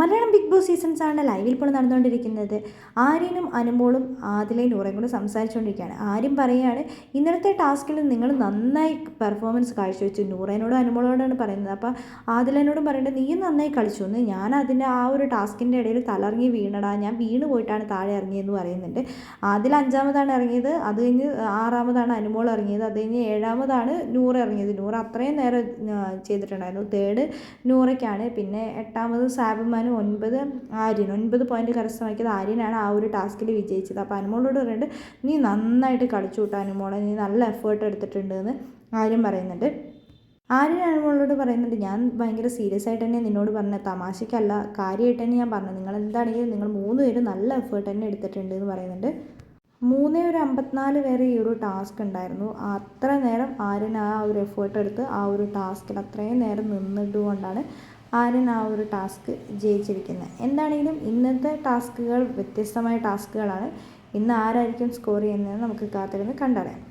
Malayalam big boss seasons ആണ് ലൈവിൽ ഇപ്പോൾ നടന്നുകൊണ്ടിരിക്കുന്നത്. ആര്യനും അനുമോളും ആദിലയും നൂറയും സംസാരിച്ചുകൊണ്ടിരിക്കുകയാണ്. ആര്യം പറയുകയാണ് ഇന്നലത്തെ ടാസ്കിൽ നിങ്ങൾ നന്നായി പെർഫോമൻസ് കാഴ്ചവെച്ചു. നൂറേനോടും അനുമോളോടാണ് പറയുന്നത്. അപ്പോൾ ആദിലനോടും പറയേണ്ടത് നീയും നന്നായി കളിച്ചു. എന്ന് ഞാൻ അതിന്റെ ആ ഒരു ടാസ്കിന്റെ ഇടയിൽ തലറങ്ങി വീണടാ. ഞാൻ വീണ് പോയിട്ടാണ് താഴെ ഇറങ്ങിയെന്ന് പറയുന്നുണ്ട്. ആദിൽ അഞ്ചാമതാണ് ഇറങ്ങിയത്. അത് കഴിഞ്ഞ് ആറാമതാണ് അനുമോൾ ഇറങ്ങിയത്. അത് കഴിഞ്ഞ് ഏഴാമതാണ് നൂറ് ഇറങ്ങിയത്. നൂറ് അത്രയും നേരം ചെയ്തിട്ടുണ്ടായിരുന്നു. തേർഡ് നൂറയ്ക്കാണ്. പിന്നെ എട്ടാമത് സാബുമാനും ഒൻപത് ആര്യൻ ഒൻപത് പോയിന്റ് കരസ്ഥമാക്കിയത് ആര്യനാണ് ആ ഒരു ടാസ്കിൽ വിജയിച്ചത്. അപ്പോൾ അനുമോളോട് പറയുന്നുണ്ട് നീ നന്നായിട്ട് കളിച്ചു കൂട്ടാ അനുമോളെ നീ നല്ല എഫേർട്ട് എടുത്തിട്ടുണ്ട് എന്ന് ആര്യൻ പറയുന്നുണ്ട്. ആര്യൻ അനുമോളോട് പറയുന്നുണ്ട് ഞാൻ ഭയങ്കര സീരിയസ് ആയിട്ട് തന്നെ നിന്നോട് പറഞ്ഞ. തമാശയ്ക്കല്ല കാര്യമായിട്ട് തന്നെ ഞാൻ പറഞ്ഞു. നിങ്ങൾ എന്താണെങ്കിലും നിങ്ങൾ മൂന്ന് പേരും നല്ല എഫേർട്ട് തന്നെ എടുത്തിട്ടുണ്ട് എന്ന് പറയുന്നുണ്ട്. മൂന്നേ ഒരു അമ്പത്തിനാല് വരെ ഈ ഒരു ടാസ്ക് ഉണ്ടായിരുന്നു. അത്ര നേരം ആര്യൻ ആ ഒരു എഫേർട്ട് എടുത്ത് ആ ഒരു ടാസ്കിൽ അത്രയും നേരം നിന്നിട്ടുകൊണ്ടാണ് ആര്യൻ ആ ഒരു ടാസ്ക് ജയിച്ചിരിക്കുന്നത് എന്താണെങ്കിലും ഇന്നത്തെ ടാസ്കുകൾ വ്യത്യസ്തമായ ടാസ്കുകളാണ്. ഇന്ന് ആരായിരിക്കും സ്കോർ ചെയ്യുന്നതെന്ന് നമുക്ക് കാത്തിരുന്ന് കണ്ടറിയാം.